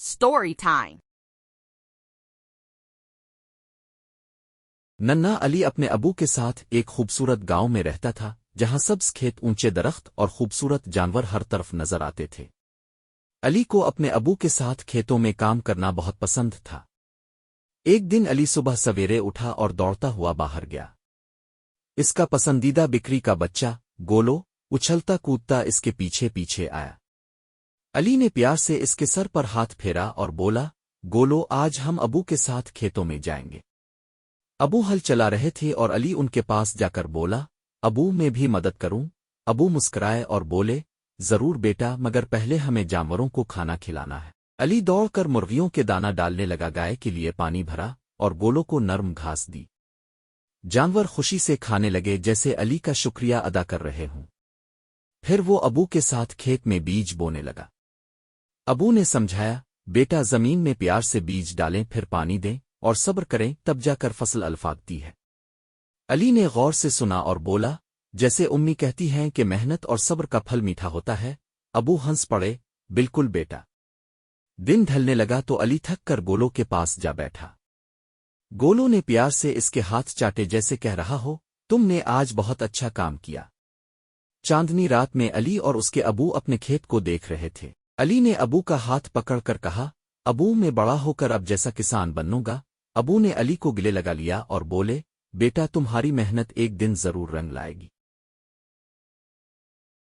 Story time. नन्ना अली अपने अबू के साथ एक खूबसूरत गाँव में रहता था, जहाँ सब्ज खेत ऊँचे दरख्त और खूबसूरत जानवर हर तरफ़ नज़र आते थे। अली को अपने अबू के साथ खेतों में काम करना बहुत पसंद था। एक दिन अली सुबह सवेरे उठा और दौड़ता हुआ बाहर गया। इसका पसंदीदा बिक्री का बच्चा, गोलो उछलता कूदता इसके पीछे पीछे आया। अली ने प्यार से इसके सर पर हाथ फेरा और बोला, गोलो, आज हम अबू के साथ खेतों में जाएँगे. अबू हल चला रहे थे और अली उनके पास जाकर बोला, अबू, मैं भी मदद करूँ? अबू मुस्कुराए और बोले, ज़रूर बेटा, मगर पहले हमें जानवरों को खाना खिलाना है। अली दौड़कर मुर्गियों के दाना डालने लगा, गाय के लिए पानी भरा और गोलो को नर्म घास दी। जानवर खुशी से खाने लगे, जैसे अली का शुक्रिया अदा कर रहे हों। फिर वो अबू के साथ खेत में बीज बोने लगा। अबू ने समझाया, बेटा, ज़मीन में प्यार से बीज डालें, फिर पानी दें और सब्र करें, तब जाकर फ़सल अल्फाकती है। अली ने गौर से सुना और बोला, जैसे उम्मी कहती हैं कि मेहनत और सब्र का फल मीठा होता है, अबू हंस पड़े, बिल्कुल बेटा। दिन ढलने लगा तो अली थक कर गोलो के पास जा बैठा। गोलो ने प्यार से इसके हाथ चाटे जैसे कह रहा हो, तुमने आज बहुत अच्छा काम किया। चांदनी रात में अली और उसके अबू अपने खेत को देख रहे थे। अली ने अबू का हाथ पकड़कर कहा, अबू, मैं बड़ा होकर अब जैसा किसान बनूँगा। अबू ने अली को गिले लगा लिया और बोले, बेटा, तुम्हारी मेहनत एक दिन ज़रूर रंग लाएगी।